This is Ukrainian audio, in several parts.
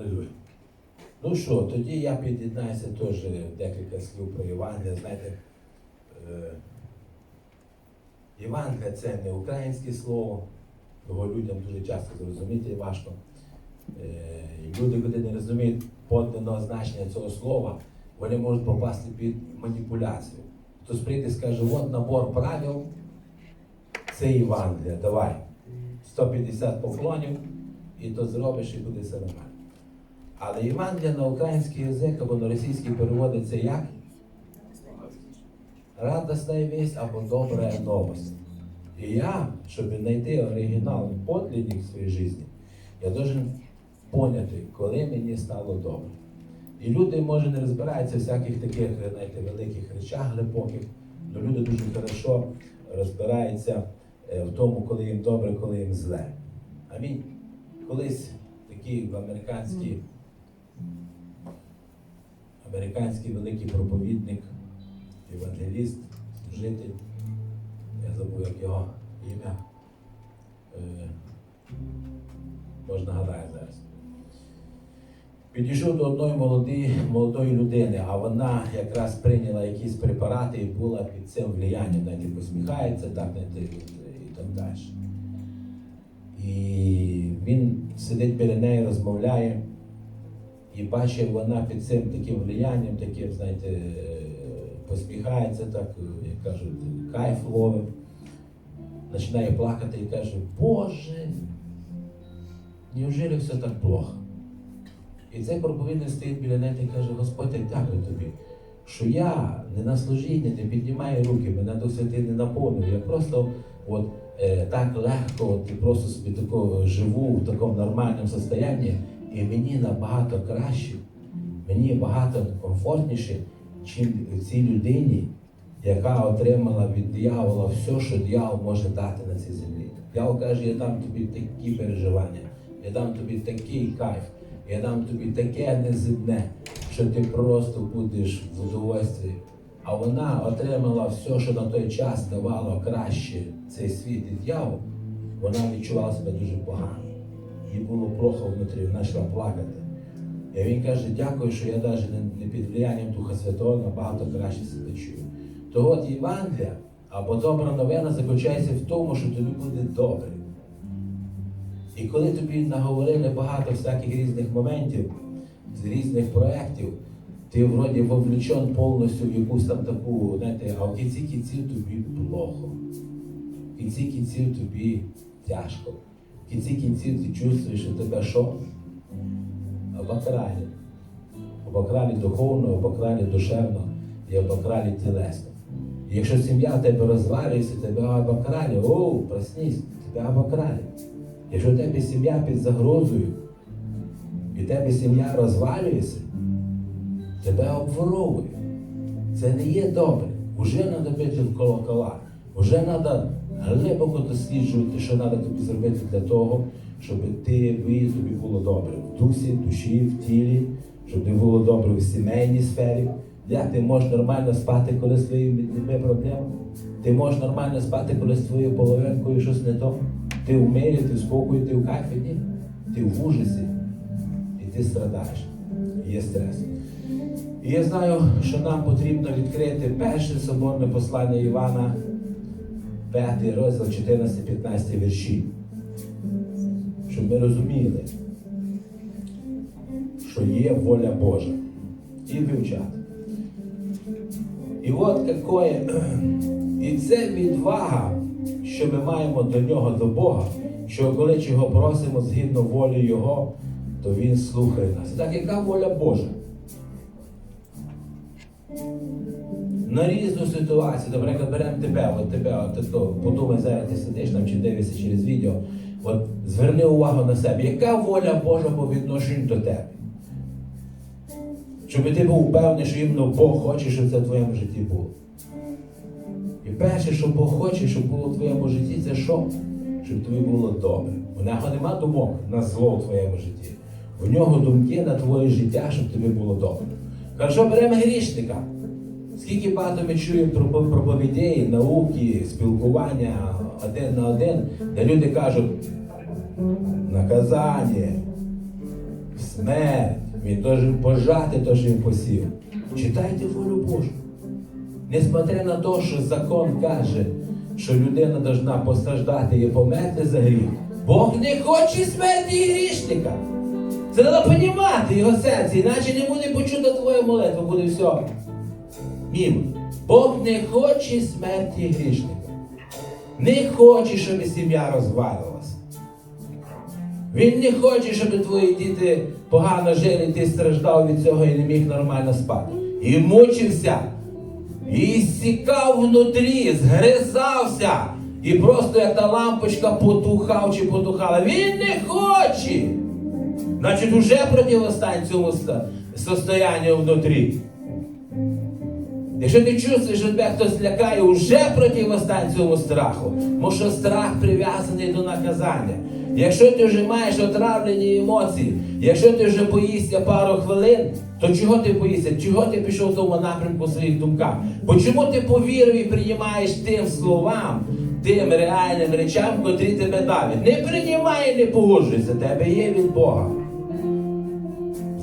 Алілуя. Ну що, тоді я під'єднаюся теж декілька слів про Євангелія. Знаєте, е, Євангелія це не українське слово, його людям дуже часто зрозуміти важко. Е, люди, коли не розуміють подлинного значення цього слова, вони можуть попасти під маніпуляцію. Хтось прийде і скаже, от набор правил, це Євангелія, давай. 150 поклонів, і то зробиш, і буде все нормально. Але Євангелія на український язик або на російський переводиться як? Радостна вість або добра новость. І я, щоб знайти оригінал подлинник в своїй житті, я должен поняти, коли мені стало добре. І люди, може, не розбираються в всяких таких знаєте, великих речах глибоких, але люди дуже хорошо розбираються е, в тому, коли їм добре, коли їм зле. Амінь. Колись такий американський, американський великий проповідник, евангеліст, служитель, я забув, як його ім'я. Е, Можна гадає зараз. Підійшов до одної молодої, молодої людини, а вона якраз прийняла якісь препарати і була під цим влиянням, знаєте, посміхається, так, знаєте, і так далі. І він сидить біля неї, розмовляє, і бачить, вона під цим таким влиянням, таким, знаєте, е, посміхається, так, е, як кажуть, кайф ловить, починає плакати і каже, Боже, неужели все так плохо? І цей проповідник стоїть біля неї і каже, Господь, я дякую тобі, що я не на служіння, не піднімаю руки, мене до святи не наповнив. Я просто от, е, так легко, от, просто собі такого живу в такому нормальному состоянні, і мені набагато краще, мені багато комфортніше, чим цій людині, яка отримала від диявола все, що диявол може дати на цій землі. Диявол каже, я дам тобі такі переживання, я дам тобі такий кайф. Я дам тобі таке неземне, що ти просто будеш в удовольстві. А вона отримала все, що на той час давало краще цей світ і дьявол, вона відчувала себе дуже погано. Їй було плохо внутрі, вона йшла плакати. І він каже, дякую, що я навіть не під влиянням Духа Святого набагато краще себе чую. То от Євангелія або добра новина заключається в тому, що тобі буде добре. І коли тобі наговорили багато всяких різних моментів, з різних проєктів, ти вроді вовлечен повністю в якусь там таку, знаєте, а в кінці кінців тобі плохо. В кінці кінців тобі тяжко. В кінці кінців ти чувствуєш, що тебе що? Обокрали. Обокрали духовно, обокрали душевно і обокрали тілесно. І якщо сім'я тебе розвалюється, тебе обокрали, о, проснись, тебе обокрали. Якщо в тебе сім'я під загрозою, і тебе сім'я розвалюється, тебе обворовує. Це не є добре. Уже треба бити в колокола. Уже треба глибоко досліджувати, що треба тобі зробити для того, щоб ти ви, тобі було добре в дусі, душі, в тілі, щоб тобі було добре в сімейній сфері. Як ти можеш нормально спати, коли з твоїми дітьми? Ти можеш нормально спати, коли з твоєю половинкою щось не то? Ти в мирі, ти в спокої, ти в кайфі, ні? Ти в ужасі. І ти страдаєш. Є стрес. І я знаю, що нам потрібно відкрити перше соборне послання Івана, 5 розділ 14-15 вірші. Щоб ми розуміли, що є воля Божа. І вивчати. І от какое, і це відвага, що ми маємо до нього, до Бога, що коли його просимо згідно волі Його, то Він слухає нас. Так яка воля Божа? На різну ситуацію, наприклад, беремо тебе, от тебе, от, ти подумай зараз, ти сидиш там чи дивишся через відео. От зверни увагу на себе, яка воля Божа по відношенню до тебе? Щоб ти був певний, що іменно Бог хоче, щоб це в твоєму житті було. І перше, що Бог хоче, щоб було в твоєму житті, це що? Щоб тобі було добре. У нього нема думок на зло в твоєму житті. У нього думки на твоє життя, щоб тобі було добре. Хорошо, беремо грішника. Скільки багато ми чуємо про проповідей, науки, спілкування один на один, де люди кажуть, наказання, смерть. Він должен пожати те, що він посів. Читайте волю Божу. Несмотря на те, що закон каже, що людина должна постраждати і померти за гріх, Бог не хоче смерті грішника. Це треба понімати його серце, іначе не буде почута твоя молитва, буде все. Мімо. Бог не хоче смерті грішника. Не хоче, щоб сім'я розвалилася. Він не хоче, щоб твої діти погано жили, ти страждав від цього і не міг нормально спати. І мучився, і сікав внутрі, згризався. І просто як та лампочка потухав чи потухала. Він не хоче. Значить, уже противостань цьому состоянню внутрі. Якщо ти чувствуєш, що тебе хтось лякає, уже противостань цьому страху. Бо що страх прив'язаний до наказання. Якщо ти вже маєш отравлені емоції, якщо ти вже боїшся пару хвилин, то чого ти боїшся? Чого ти пішов в тому напрямку своїх думках? Бо чому ти повірив і приймаєш тим словам, тим реальним речам, котрі тебе давлять? Не приймай не погоджуйся, тебе є від Бога.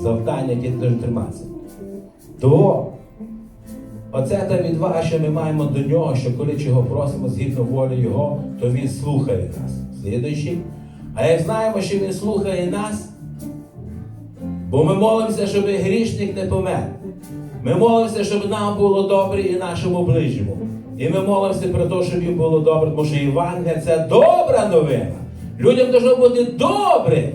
Завдання, яке ти триматися. Того Оце та відвага, що ми маємо до нього, що коли чого просимо згідно волі Його, то Він слухає нас. Слідуючий. А як знаємо, що Він слухає нас, бо ми молимося, щоб грішник не помер. Ми молимося, щоб нам було добре і нашому ближньому. І ми молимося про те, щоб їм було добре, тому що Євангелія це добра новина. Людям должно бути добре.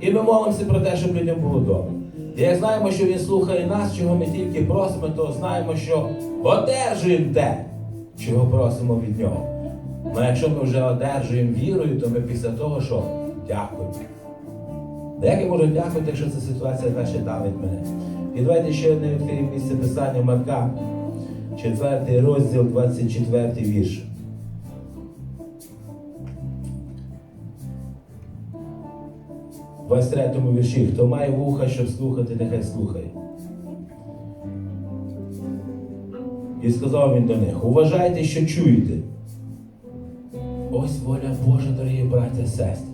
І ми молимося про те, щоб людям було добре. Як знаємо, що Він слухає нас, чого ми тільки просимо, то знаємо, що одержуємо те, чого просимо від нього. Ну якщо ми вже одержуємо вірою, то ми після того, що дякуємо. Як я можу дякувати, якщо ця ситуація далі давить мене? І давайте ще одне відкриємо місце писання Марка, 4 розділ, 24 вірш. В 23 вірші. Хто має вуха, щоб слухати, нехай слухає. І сказав він до них: уважайте, що чуєте. Ось воля Божа, дорогі браття і сестри.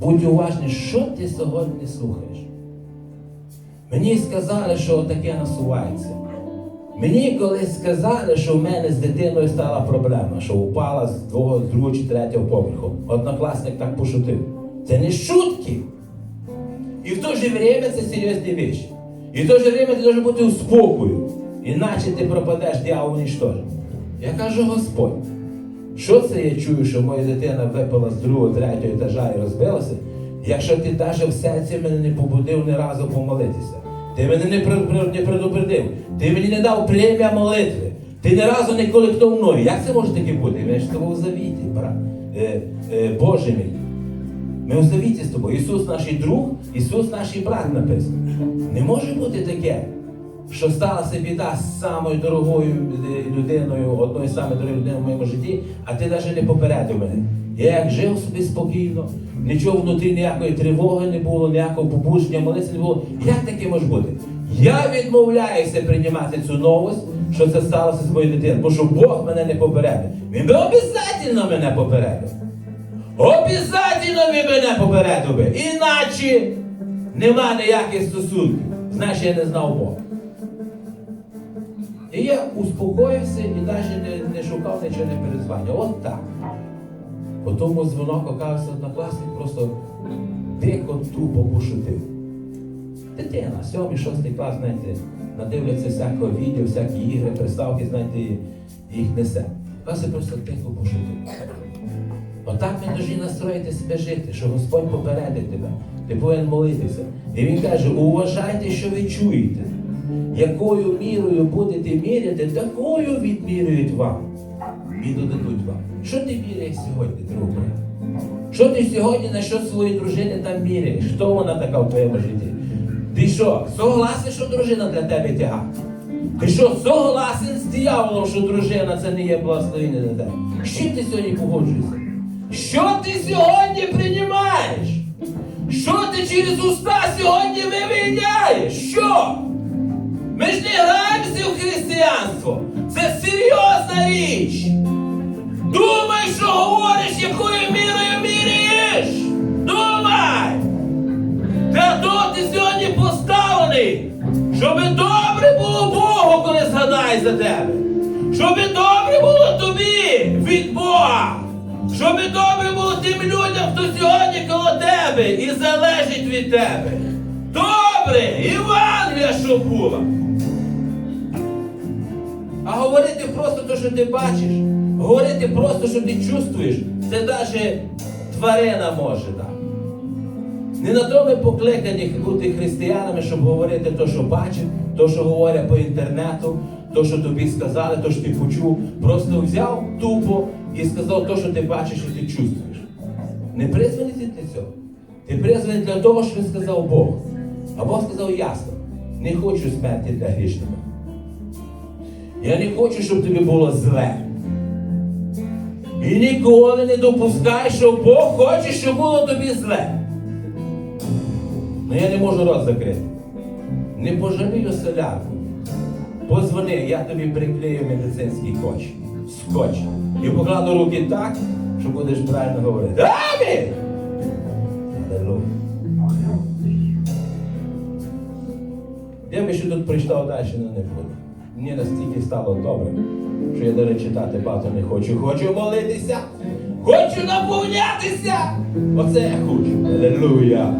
Будь уважний, що ти сьогодні слухаєш. Мені сказали, що таке насувається. Мені колись сказали, що в мене з дитиною стала проблема, що упала з другого, з другого чи третього поверху. Однокласник так пошутив. Це не шутки. І в то же время це серйозні речі. І в то же время ти должен бути у спокою. Іначе ти пропадеш, дьявол уничтожить. Я кажу, Господь, що це я чую, що моя дитина випала з другого, третього етажа і розбилася, якщо ти навіть в серці мене не побудив ні разу помолитися. Ти мене не, предупредив, ти мені не дав премія молитви, ти ні разу не колектив мною. Як це може таке бути? Ми ж з тобою в завіті, брат. Е, е, Боже мій. Ми у з тобою. Ісус наш друг, Ісус наш брат написано. Не може бути таке, що сталася біда з самою дорогою е, людиною, одною з самих дорогих людиною в моєму житті, а ти навіть не попередив мене. Я як жив собі спокійно, нічого внутрі ніякої тривоги не було, ніякого побудження, молитися не було. Як таке може бути? Я відмовляюся приймати цю новость, що це сталося з моєю дитиною, бо що Бог мене не попередив. Він би обов'язково мене попередив. Обязательно ви мене попередив би. Іначе нема ніяких стосунків. Знаєш, я не знав Бога. І я успокоївся і навіть не, не шукав нічого не перезвання. От так. По тому дзвонок оказався однокласник, просто дико тупо пошутив. Дитина, сьомий, шостий клас, знаєте, надивляться всякого відео, всякі ігри, приставки, знаєте, їх несе. Оказується, просто дико пошутив. Отак ми повинні настроїти себе жити, що Господь попередить тебе. Ти повинен молитися. І він каже: уважайте, що ви чуєте. Якою мірою будете міряти, такою відмірюють вам. І додадуть вам. Що ти міряєш сьогодні, друге? Що ти сьогодні на що своєї дружини там міряєш? Хто вона така в твоєму житті? Ти що, согласен, що дружина для тебе тяга? Ти що, согласен з дияволом, що дружина це не є благословення для тебе? З ти сьогодні погоджуєшся? Що ти сьогодні приймаєш? Що ти через уста сьогодні вивільняєш? Що? Ми ж не граємося в християнство. Це серйозна річ. Думай, що говориш, якою мірою міряєш. Думай! Та то ти сьогодні поставлений, щоби добре було Богу, коли згадає за тебе. Щоби добре було тобі від Бога. Щоби добре було тим людям, хто сьогодні коло тебе і залежить від тебе. Добре, Євангелія, що була. А говорити просто те, що ти бачиш, говорити просто, що ти чувствуєш, це навіть тварина може так. Не на то ми покликані бути християнами, щоб говорити те, що бачив, те, що говорять по інтернету, те, що тобі сказали, те, що ти почув. Просто взяв тупо і сказав те, що ти бачиш і ти чувствуєш. Не призваний ти для цього. Ти призваний для того, що сказав Бог. А Бог сказав ясно: не хочу смерті для грішника. Я не хочу, щоб тобі було зле. І ніколи не допускай, що Бог хоче, щоб було тобі зле. Ну я не можу рот закрити. Не пожалію соляку. Позвони, я тобі приклею медицинський коч. Скотч. І покладу руки так, що будеш правильно говорити. Амінь! Аллилуйя. Я би ще тут прочитав далі, але не буду. Мені настільки стало добре, що я навіть читати багато не хочу. Хочу молитися, хочу наповнятися. Оце я хочу. Аллилуйя.